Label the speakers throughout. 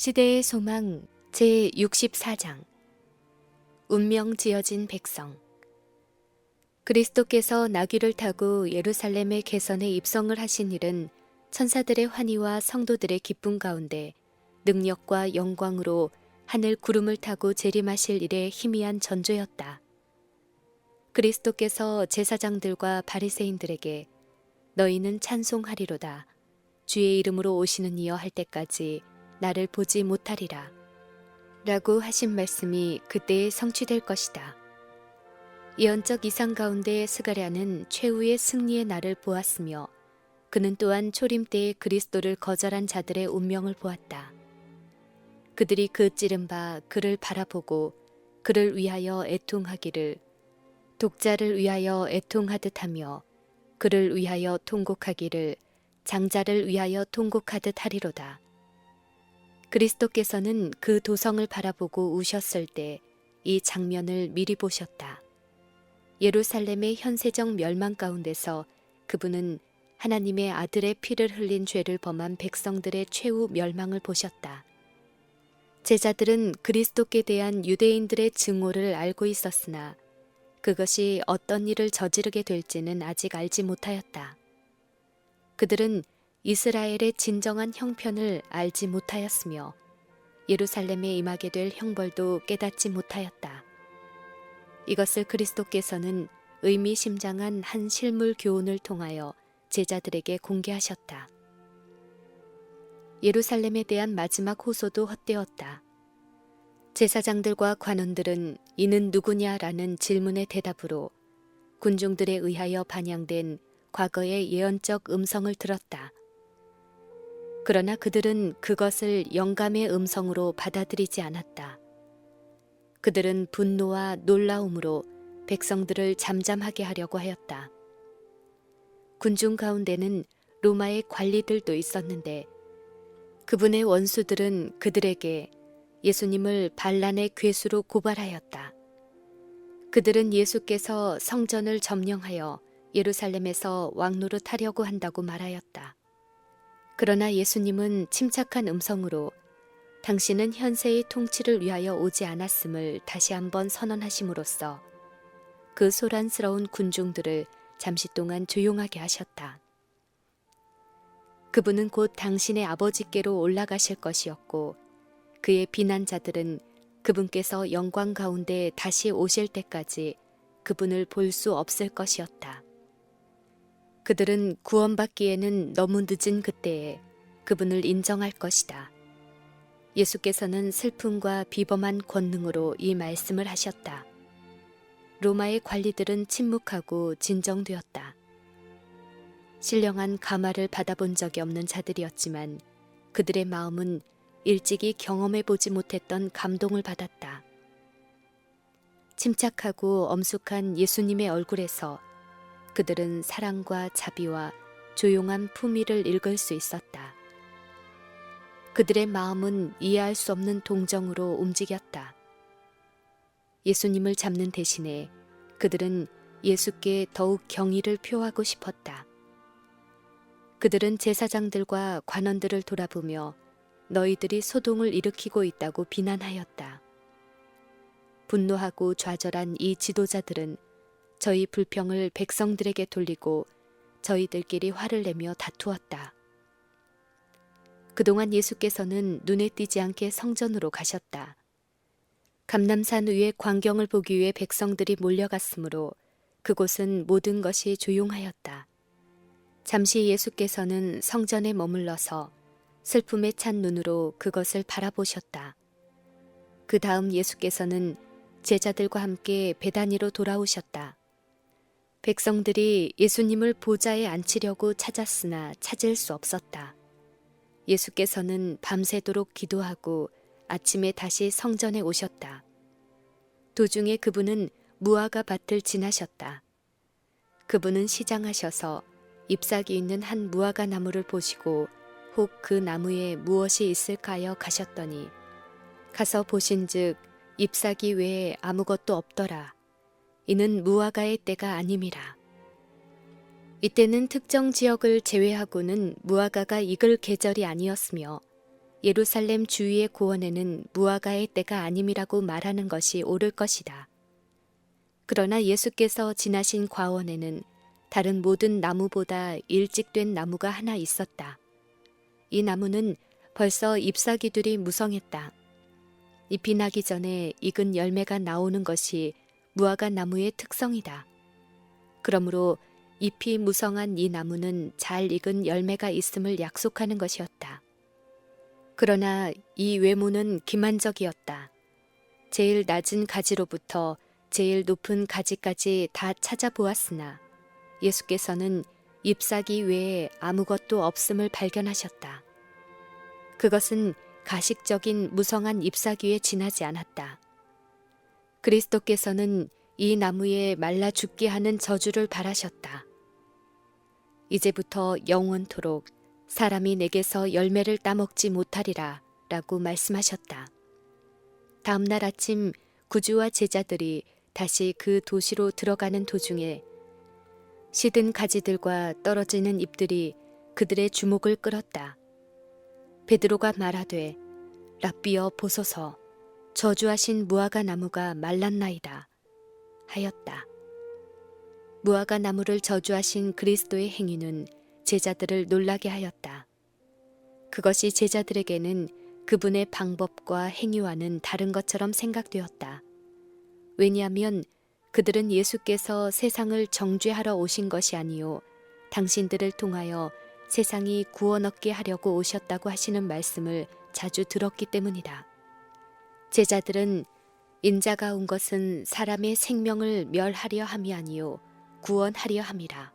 Speaker 1: 시대의 소망 제 64장 운명 지어진 백성 그리스도께서 나귀를 타고 예루살렘의 개선에 입성을 하신 일은 천사들의 환희와 성도들의 기쁨 가운데 능력과 영광으로 하늘 구름을 타고 재림하실 일의 희미한 전조였다. 그리스도께서 제사장들과 바리새인들에게 너희는 찬송하리로다. 주의 이름으로 오시는 이여 할 때까지 나를 보지 못하리라. 라고 하신 말씀이 그때에 성취될 것이다. 예언적 이상 가운데 스가랴는 최후의 승리의 날을 보았으며 그는 또한 초림 때의 그리스도를 거절한 자들의 운명을 보았다. 그들이 그 찌른 바 그를 바라보고 그를 위하여 애통하기를 독자를 위하여 애통하듯 하며 그를 위하여 통곡하기를 장자를 위하여 통곡하듯 하리로다. 그리스도께서는 그 도성을 바라보고 우셨을 때 이 장면을 미리 보셨다. 예루살렘의 현세적 멸망 가운데서 그분은 하나님의 아들의 피를 흘린 죄를 범한 백성들의 최후 멸망을 보셨다. 제자들은 그리스도께 대한 유대인들의 증오를 알고 있었으나 그것이 어떤 일을 저지르게 될지는 아직 알지 못하였다. 그들은 이스라엘의 진정한 형편을 알지 못하였으며 예루살렘에 임하게 될 형벌도 깨닫지 못하였다. 이것을 그리스도께서는 의미심장한 한 실물 교훈을 통하여 제자들에게 공개하셨다. 예루살렘에 대한 마지막 호소도 헛되었다. 제사장들과 관원들은 이는 누구냐라는 질문의 대답으로 군중들에 의하여 반영된 과거의 예언적 음성을 들었다. 그러나 그들은 그것을 영감의 음성으로 받아들이지 않았다. 그들은 분노와 놀라움으로 백성들을 잠잠하게 하려고 하였다. 군중 가운데는 로마의 관리들도 있었는데 그분의 원수들은 그들에게 예수님을 반란의 괴수로 고발하였다. 그들은 예수께서 성전을 점령하여 예루살렘에서 왕노릇 하려고 한다고 말하였다. 그러나 예수님은 침착한 음성으로 당신은 현세의 통치를 위하여 오지 않았음을 다시 한번 선언하심으로써 그 소란스러운 군중들을 잠시 동안 조용하게 하셨다. 그분은 곧 당신의 아버지께로 올라가실 것이었고 그의 비난자들은 그분께서 영광 가운데 다시 오실 때까지 그분을 볼 수 없을 것이었다. 그들은 구원받기에는 너무 늦은 그때에 그분을 인정할 것이다. 예수께서는 슬픔과 비범한 권능으로 이 말씀을 하셨다. 로마의 관리들은 침묵하고 진정되었다. 신령한 가마를 받아본 적이 없는 자들이었지만 그들의 마음은 일찍이 경험해 보지 못했던 감동을 받았다. 침착하고 엄숙한 예수님의 얼굴에서 그들은 사랑과 자비와 조용한 품위를 읽을 수 있었다. 그들의 마음은 이해할 수 없는 동정으로 움직였다. 예수님을 잡는 대신에 그들은 예수께 더욱 경의를 표하고 싶었다. 그들은 제사장들과 관원들을 돌아보며 너희들이 소동을 일으키고 있다고 비난하였다. 분노하고 좌절한 이 지도자들은 저희 불평을 백성들에게 돌리고 저희들끼리 화를 내며 다투었다. 그동안 예수께서는 눈에 띄지 않게 성전으로 가셨다. 감남산 위의 광경을 보기 위해 백성들이 몰려갔으므로 그곳은 모든 것이 조용하였다. 잠시 예수께서는 성전에 머물러서 슬픔에 찬 눈으로 그것을 바라보셨다. 그 다음 예수께서는 제자들과 함께 베다니로 돌아오셨다. 백성들이 예수님을 보좌에 앉히려고 찾았으나 찾을 수 없었다. 예수께서는 밤새도록 기도하고 아침에 다시 성전에 오셨다. 도중에 그분은 무화과 밭을 지나셨다. 그분은 시장하셔서 잎사귀 있는 한 무화과 나무를 보시고 혹 그 나무에 무엇이 있을까요 가셨더니 가서 보신즉 잎사귀 외에 아무것도 없더라. 이는 무화과의 때가 아님이라. 이때는 특정 지역을 제외하고는 무화과가 익을 계절이 아니었으며 예루살렘 주위의 고원에는 무화과의 때가 아님이라고 말하는 것이 옳을 것이다. 그러나 예수께서 지나신 과원에는 다른 모든 나무보다 일찍 된 나무가 하나 있었다. 이 나무는 벌써 잎사귀들이 무성했다. 잎이 나기 전에 익은 열매가 나오는 것이 무화과 나무의 특성이다. 그러므로 잎이 무성한 이 나무는 잘 익은 열매가 있음을 약속하는 것이었다. 그러나 이 외모는 기만적이었다. 제일 낮은 가지로부터 제일 높은 가지까지 다 찾아보았으나 예수께서는 잎사귀 외에 아무것도 없음을 발견하셨다. 그것은 가식적인 무성한 잎사귀에 지나지 않았다. 그리스도께서는 이 나무에 말라 죽게 하는 저주를 바라셨다. 이제부터 영원토록 사람이 내게서 열매를 따먹지 못하리라 라고 말씀하셨다. 다음 날 아침 구주와 제자들이 다시 그 도시로 들어가는 도중에 시든 가지들과 떨어지는 잎들이 그들의 주목을 끌었다. 베드로가 말하되 랍비여 보소서 저주하신 무화과 나무가 말랐나이다 하였다. 무화과 나무를 저주하신 그리스도의 행위는 제자들을 놀라게 하였다. 그것이 제자들에게는 그분의 방법과 행위와는 다른 것처럼 생각되었다. 왜냐하면 그들은 예수께서 세상을 정죄하러 오신 것이 아니요 당신들을 통하여 세상이 구원 얻게 하려고 오셨다고 하시는 말씀을 자주 들었기 때문이다. 제자들은 인자가 온 것은 사람의 생명을 멸하려 함이 아니요 구원하려 함이라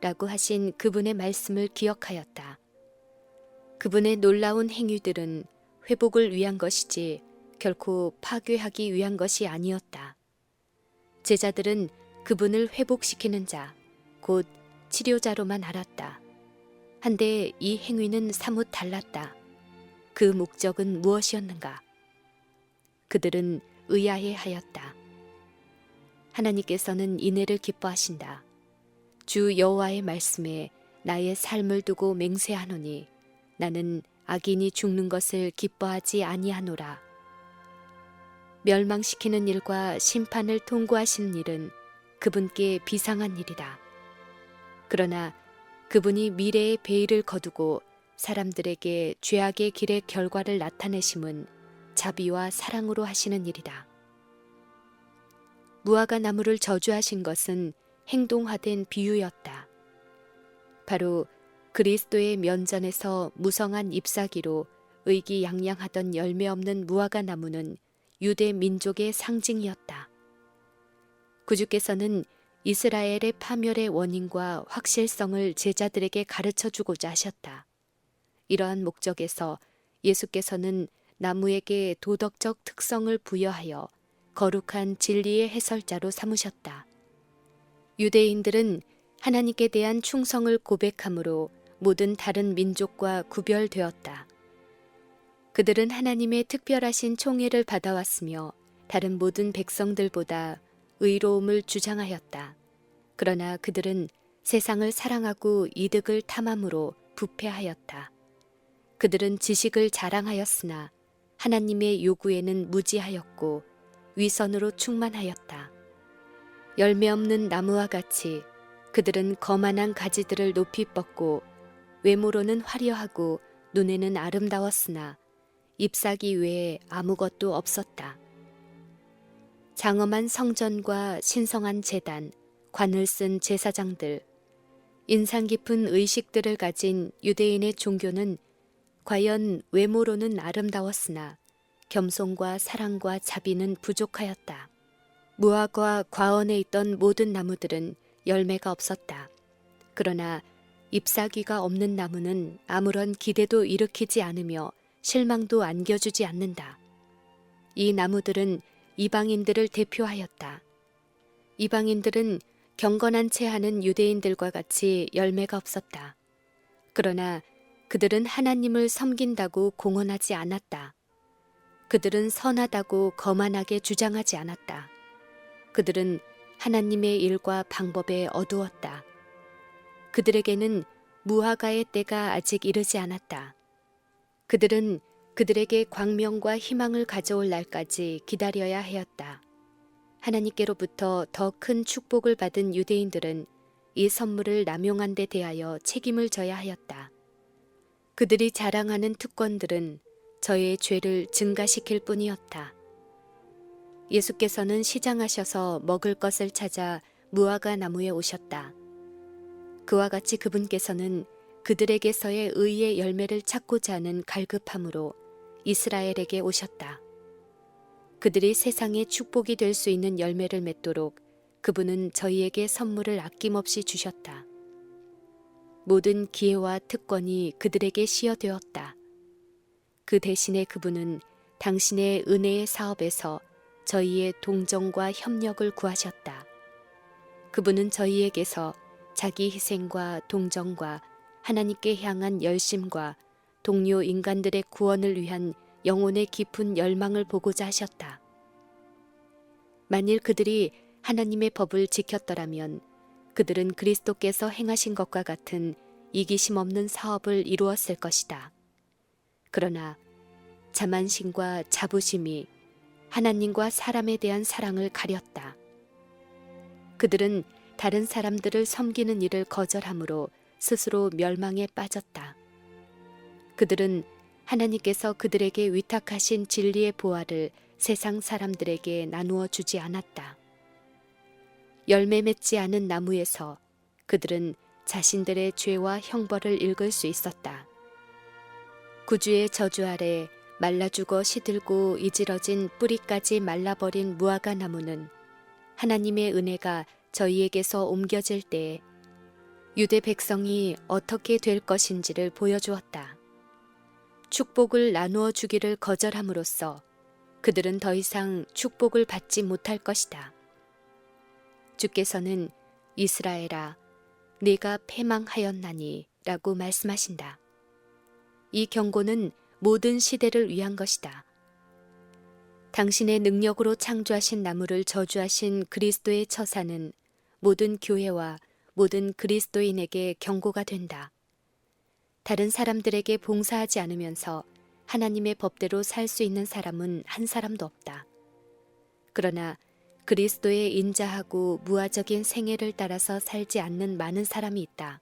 Speaker 1: 라고 하신 그분의 말씀을 기억하였다. 그분의 놀라운 행위들은 회복을 위한 것이지 결코 파괴하기 위한 것이 아니었다. 제자들은 그분을 회복시키는 자, 곧 치료자로만 알았다. 한데 이 행위는 사뭇 달랐다. 그 목적은 무엇이었는가? 그들은 의아해 하였다. 하나님께서는 이내를 기뻐하신다. 주 여호와의 말씀에 나의 삶을 두고 맹세하노니 나는 악인이 죽는 것을 기뻐하지 아니하노라. 멸망시키는 일과 심판을 통고하시는 일은 그분께 비상한 일이다. 그러나 그분이 미래의 베일을 거두고 사람들에게 죄악의 길의 결과를 나타내심은 자비와 사랑으로 하시는 일이다. 무화과 나무를 저주하신 것은 행동화된 비유였다. 바로 그리스도의 면전에서 무성한 잎사귀로 의기양양하던 열매 없는 무화과 나무는 유대 민족의 상징이었다. 구주께서는 이스라엘의 파멸의 원인과 확실성을 제자들에게 가르쳐 주고자 하셨다. 이러한 목적에서 예수께서는 나무에게 도덕적 특성을 부여하여 거룩한 진리의 해설자로 삼으셨다. 유대인들은 하나님께 대한 충성을 고백함으로 모든 다른 민족과 구별되었다. 그들은 하나님의 특별하신 총애를 받아왔으며 다른 모든 백성들보다 의로움을 주장하였다. 그러나 그들은 세상을 사랑하고 이득을 탐함으로 부패하였다. 그들은 지식을 자랑하였으나 하나님의 요구에는 무지하였고 위선으로 충만하였다. 열매 없는 나무와 같이 그들은 거만한 가지들을 높이 뻗고 외모로는 화려하고 눈에는 아름다웠으나 잎사귀 외에 아무것도 없었다. 장엄한 성전과 신성한 재단, 관을 쓴 제사장들, 인상 깊은 의식들을 가진 유대인의 종교는 과연 외모로는 아름다웠으나 겸손과 사랑과 자비는 부족하였다. 무화과 과원에 있던 모든 나무들은 열매가 없었다. 그러나 잎사귀가 없는 나무는 아무런 기대도 일으키지 않으며 실망도 안겨주지 않는다. 이 나무들은 이방인들을 대표하였다. 이방인들은 경건한 채 하는 유대인들과 같이 열매가 없었다. 그러나 그들은 하나님을 섬긴다고 공언하지 않았다. 그들은 선하다고 거만하게 주장하지 않았다. 그들은 하나님의 일과 방법에 어두웠다. 그들에게는 무화과의 때가 아직 이르지 않았다. 그들은 그들에게 광명과 희망을 가져올 날까지 기다려야 하였다. 하나님께로부터 더 큰 축복을 받은 유대인들은 이 선물을 남용한 데 대하여 책임을 져야 하였다. 그들이 자랑하는 특권들은 저의 죄를 증가시킬 뿐이었다. 예수께서는 시장하셔서 먹을 것을 찾아 무화과 나무에 오셨다. 그와 같이 그분께서는 그들에게서의 의의 열매를 찾고자 하는 갈급함으로 이스라엘에게 오셨다. 그들이 세상의 축복이 될 수 있는 열매를 맺도록 그분은 저희에게 선물을 아낌없이 주셨다. 모든 기회와 특권이 그들에게 시어되었다. 그 대신에 그분은 당신의 은혜의 사업에서 저희의 동정과 협력을 구하셨다. 그분은 저희에게서 자기 희생과 동정과 하나님께 향한 열심과 동료 인간들의 구원을 위한 영혼의 깊은 열망을 보고자 하셨다. 만일 그들이 하나님의 법을 지켰더라면 그들은 그리스도께서 행하신 것과 같은 이기심 없는 사업을 이루었을 것이다. 그러나 자만심과 자부심이 하나님과 사람에 대한 사랑을 가렸다. 그들은 다른 사람들을 섬기는 일을 거절함으로 스스로 멸망에 빠졌다. 그들은 하나님께서 그들에게 위탁하신 진리의 보화를 세상 사람들에게 나누어 주지 않았다. 열매 맺지 않은 나무에서 그들은 자신들의 죄와 형벌을 읽을 수 있었다. 구주의 저주 아래 말라 죽어 시들고 이지러진 뿌리까지 말라버린 무화과 나무는 하나님의 은혜가 저희에게서 옮겨질 때에 유대 백성이 어떻게 될 것인지를 보여주었다. 축복을 나누어 주기를 거절함으로써 그들은 더 이상 축복을 받지 못할 것이다. 주께서는 이스라엘아, 네가 패망하였나니 라고 말씀하신다. 이 경고는 모든 시대를 위한 것이다. 당신의 능력으로 창조하신 나무를 저주하신 그리스도의 처사는 모든 교회와 모든 그리스도인에게 경고가 된다. 다른 사람들에게 봉사하지 않으면서 하나님의 법대로 살 수 있는 사람은 한 사람도 없다. 그러나 그리스도의 인자하고 무화적인 생애를 따라서 살지 않는 많은 사람이 있다.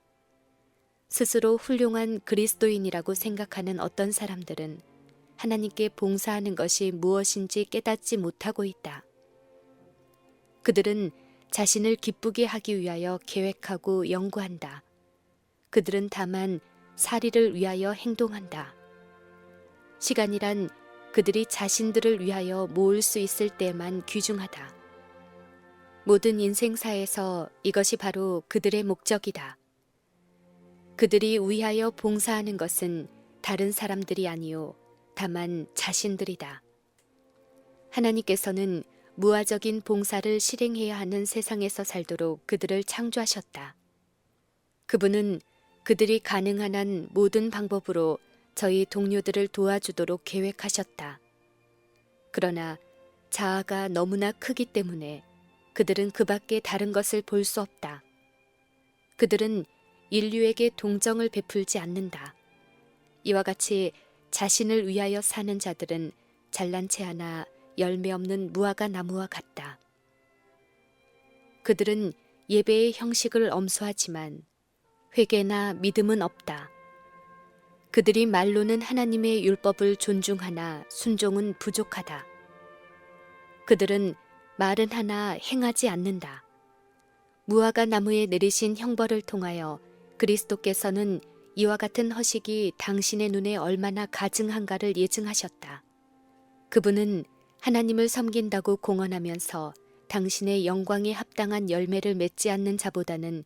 Speaker 1: 스스로 훌륭한 그리스도인이라고 생각하는 어떤 사람들은 하나님께 봉사하는 것이 무엇인지 깨닫지 못하고 있다. 그들은 자신을 기쁘게 하기 위하여 계획하고 연구한다. 그들은 다만 사리를 위하여 행동한다. 시간이란 그들이 자신들을 위하여 모을 수 있을 때만 귀중하다. 모든 인생사에서 이것이 바로 그들의 목적이다. 그들이 위하여 봉사하는 것은 다른 사람들이 아니요 다만 자신들이다. 하나님께서는 무화적인 봉사를 실행해야 하는 세상에서 살도록 그들을 창조하셨다. 그분은 그들이 가능한 한 모든 방법으로 저희 동료들을 도와주도록 계획하셨다. 그러나 자아가 너무나 크기 때문에 그들은 그 밖에 다른 것을 볼 수 없다. 그들은 인류에게 동정을 베풀지 않는다. 이와 같이 자신을 위하여 사는 자들은 잘난 체 하나 열매 없는 무화과 나무와 같다. 그들은 예배의 형식을 엄수하지만 회개나 믿음은 없다. 그들이 말로는 하나님의 율법을 존중하나 순종은 부족하다. 그들은 말은 하나 행하지 않는다. 무화과 나무에 내리신 형벌을 통하여 그리스도께서는 이와 같은 허식이 당신의 눈에 얼마나 가증한가를 예증하셨다. 그분은 하나님을 섬긴다고 공언하면서 당신의 영광에 합당한 열매를 맺지 않는 자보다는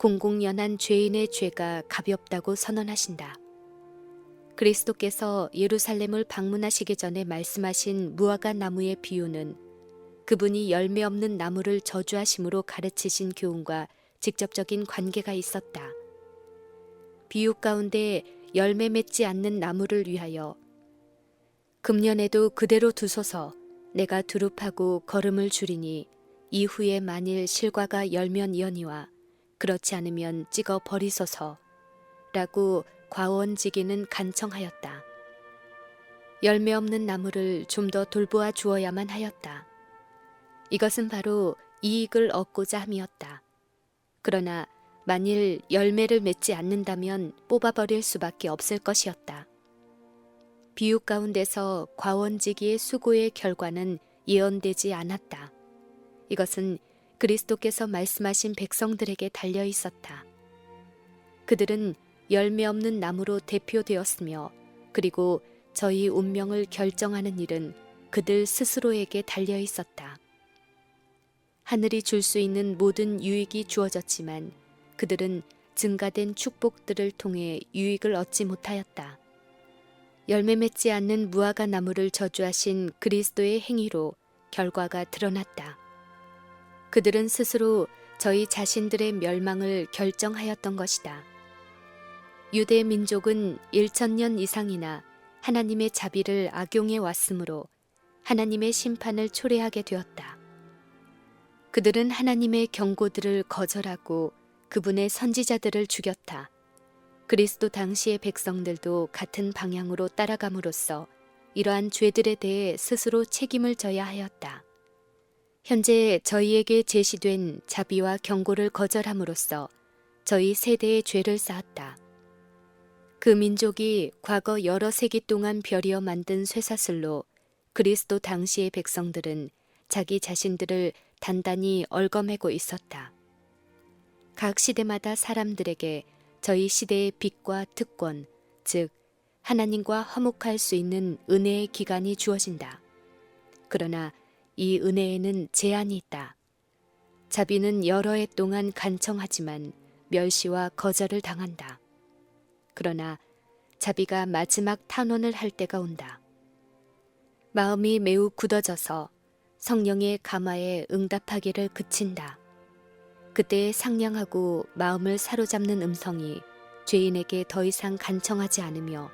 Speaker 1: 공공연한 죄인의 죄가 가볍다고 선언하신다. 그리스도께서 예루살렘을 방문하시기 전에 말씀하신 무화과 나무의 비유는 그분이 열매 없는 나무를 저주하심으로 가르치신 교훈과 직접적인 관계가 있었다. 비유 가운데 열매 맺지 않는 나무를 위하여 금년에도 그대로 두소서 내가 두릅하고 걸음을 줄이니 이후에 만일 실과가 열면 이언이와 그렇지 않으면 찍어 버리소서 라고 과원지기는 간청하였다. 열매 없는 나무를 좀 더 돌보아 주어야만 하였다. 이것은 바로 이익을 얻고자 함이었다. 그러나 만일 열매를 맺지 않는다면 뽑아버릴 수밖에 없을 것이었다. 비유 가운데서 과원지기의 수고의 결과는 예언되지 않았다. 이것은 그리스도께서 말씀하신 백성들에게 달려 있었다. 그들은 열매 없는 나무로 대표되었으며 그리고 저희 운명을 결정하는 일은 그들 스스로에게 달려 있었다. 하늘이 줄 수 있는 모든 유익이 주어졌지만 그들은 증가된 축복들을 통해 유익을 얻지 못하였다. 열매 맺지 않는 무화과 나무를 저주하신 그리스도의 행위로 결과가 드러났다. 그들은 스스로 저희 자신들의 멸망을 결정하였던 것이다. 유대 민족은 1천년 이상이나 하나님의 자비를 악용해 왔으므로 하나님의 심판을 초래하게 되었다. 그들은 하나님의 경고들을 거절하고 그분의 선지자들을 죽였다. 그리스도 당시의 백성들도 같은 방향으로 따라감으로써 이러한 죄들에 대해 스스로 책임을 져야 하였다. 현재 저희에게 제시된 자비와 경고를 거절함으로써 저희 세대의 죄를 쌓았다. 그 민족이 과거 여러 세기 동안 벼리어 만든 쇠사슬로 그리스도 당시의 백성들은 자기 자신들을 단단히 얽어매고 있었다. 각 시대마다 사람들에게 저희 시대의 빛과 특권, 즉 하나님과 화목할 수 있는 은혜의 기간이 주어진다. 그러나 이 은혜에는 제한이 있다. 자비는 여러 해 동안 간청하지만 멸시와 거절을 당한다. 그러나 자비가 마지막 탄원을 할 때가 온다. 마음이 매우 굳어져서 성령의 감화에 응답하기를 그친다. 그때 상냥하고 마음을 사로잡는 음성이 죄인에게 더 이상 간청하지 않으며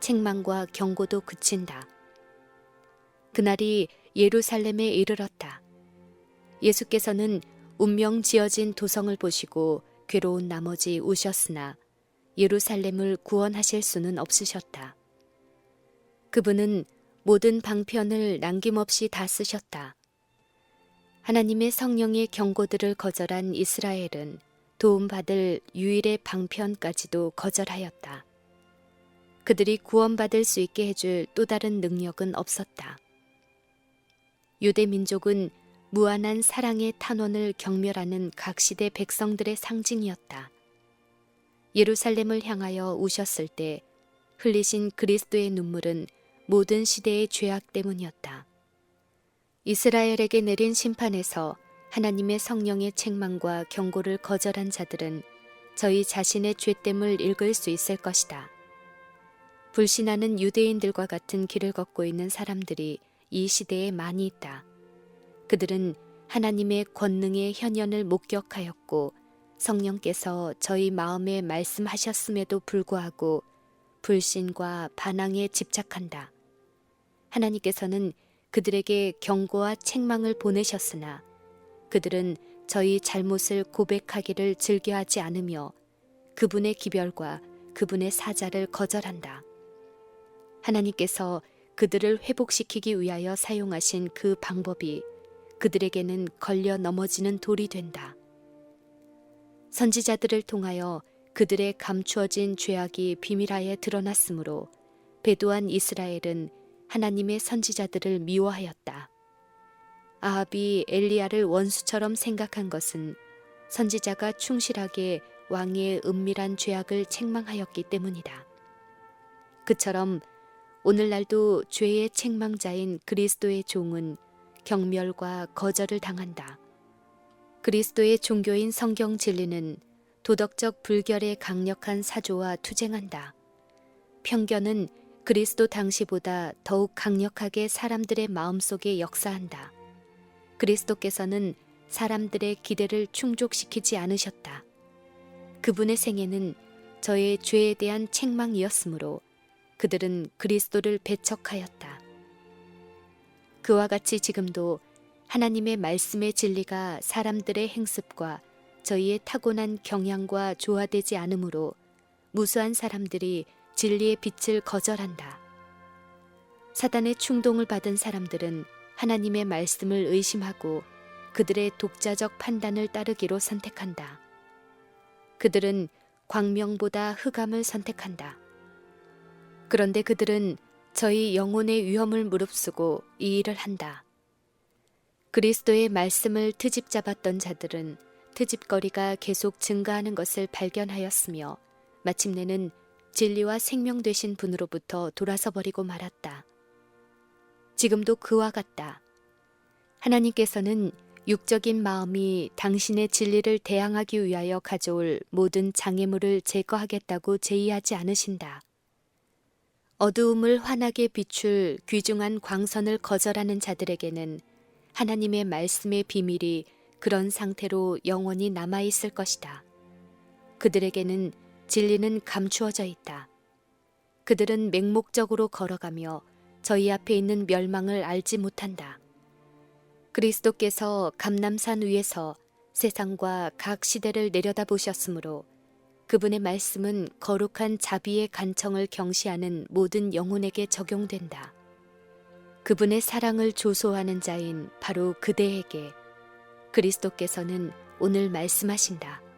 Speaker 1: 책망과 경고도 그친다. 그날이 예루살렘에 이르렀다. 예수께서는 운명 지어진 도성을 보시고 괴로운 나머지 우셨으나 예루살렘을 구원하실 수는 없으셨다. 그분은 모든 방편을 남김없이 다 쓰셨다. 하나님의 성령의 경고들을 거절한 이스라엘은 도움받을 유일의 방편까지도 거절하였다. 그들이 구원받을 수 있게 해줄 또 다른 능력은 없었다. 유대 민족은 무한한 사랑의 탄원을 경멸하는 각 시대 백성들의 상징이었다. 예루살렘을 향하여 우셨을 때 흘리신 그리스도의 눈물은 모든 시대의 죄악 때문이었다. 이스라엘에게 내린 심판에서 하나님의 성령의 책망과 경고를 거절한 자들은 저희 자신의 죄됨을 읽을 수 있을 것이다. 불신하는 유대인들과 같은 길을 걷고 있는 사람들이 이 시대에 많이 있다. 그들은 하나님의 권능의 현현을 목격하였고 성령께서 저희 마음에 말씀하셨음에도 불구하고 불신과 반항에 집착한다. 하나님께서는 그들에게 경고와 책망을 보내셨으나 그들은 저희 잘못을 고백하기를 즐겨하지 않으며 그분의 기별과 그분의 사자를 거절한다. 하나님께서 그들을 회복시키기 위하여 사용하신 그 방법이 그들에게는 걸려 넘어지는 돌이 된다. 선지자들을 통하여 그들의 감추어진 죄악이 비밀하에 드러났으므로 배도한 이스라엘은 하나님의 선지자들을 미워하였다. 아합이 엘리야를 원수처럼 생각한 것은 선지자가 충실하게 왕의 은밀한 죄악을 책망하였기 때문이다. 그처럼 오늘날도 죄의 책망자인 그리스도의 종은 경멸과 거절을 당한다. 그리스도의 종교인 성경 진리는 도덕적 불결의 강력한 사조와 투쟁한다. 편견은 그리스도 당시보다 더욱 강력하게 사람들의 마음속에 역사한다. 그리스도께서는 사람들의 기대를 충족시키지 않으셨다. 그분의 생애는 저의 죄에 대한 책망이었으므로 그들은 그리스도를 배척하였다. 그와 같이 지금도 하나님의 말씀의 진리가 사람들의 행습과 저희의 타고난 경향과 조화되지 않으므로 무수한 사람들이 진리의 빛을 거절한다. 사단의 충동을 받은 사람들은 하나님의 말씀을 의심하고 그들의 독자적 판단을 따르기로 선택한다. 그들은 광명보다 흑암을 선택한다. 그런데 그들은 저희 영혼의 위험을 무릅쓰고 이 일을 한다. 그리스도의 말씀을 트집 잡았던 자들은 트집거리가 계속 증가하는 것을 발견하였으며 마침내는 진리와 생명 되신 분으로부터 돌아서 버리고 말았다. 지금도 그와 같다. 하나님께서는 육적인 마음이 당신의 진리를 대항하기 위하여 가져올 모든 장애물을 제거하겠다고 제의하지 않으신다. 어두움을 환하게 비출 귀중한 광선을 거절하는 자들에게는 하나님의 말씀의 비밀이 그런 상태로 영원히 남아 있을 것이다. 그들에게는 진리는 감추어져 있다. 그들은 맹목적으로 걸어가며 저희 앞에 있는 멸망을 알지 못한다. 그리스도께서 감남산 위에서 세상과 각 시대를 내려다보셨으므로 그분의 말씀은 거룩한 자비의 간청을 경시하는 모든 영혼에게 적용된다. 그분의 사랑을 조소하는 자인 바로 그대에게 그리스도께서는 오늘 말씀하신다.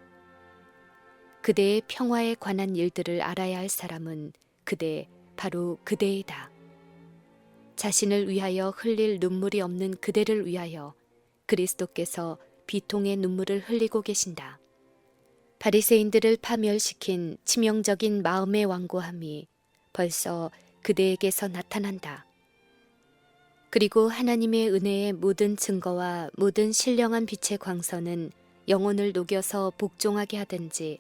Speaker 1: 그대의 평화에 관한 일들을 알아야 할 사람은 그대, 바로 그대이다. 자신을 위하여 흘릴 눈물이 없는 그대를 위하여 그리스도께서 비통의 눈물을 흘리고 계신다. 바리새인들을 파멸시킨 치명적인 마음의 완고함이 벌써 그대에게서 나타난다. 그리고 하나님의 은혜의 모든 증거와 모든 신령한 빛의 광선은 영혼을 녹여서 복종하게 하든지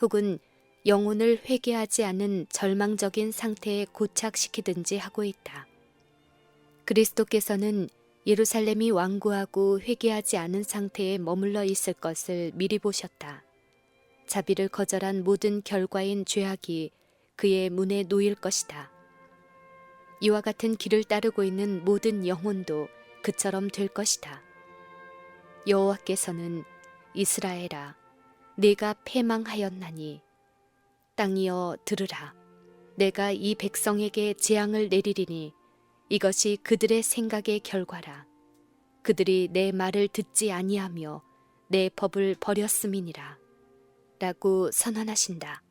Speaker 1: 혹은 영혼을 회개하지 않은 절망적인 상태에 고착시키든지 하고 있다. 그리스도께서는 예루살렘이 완고하고 회개하지 않은 상태에 머물러 있을 것을 미리 보셨다. 자비를 거절한 모든 결과인 죄악이 그의 문에 놓일 것이다. 이와 같은 길을 따르고 있는 모든 영혼도 그처럼 될 것이다. 여호와께서는 이스라엘아, 내가 패망하였나니 땅이여 들으라. 내가 이 백성에게 재앙을 내리리니 이것이 그들의 생각의 결과라. 그들이 내 말을 듣지 아니하며 내 법을 버렸음이니라. 라고 선언하신다.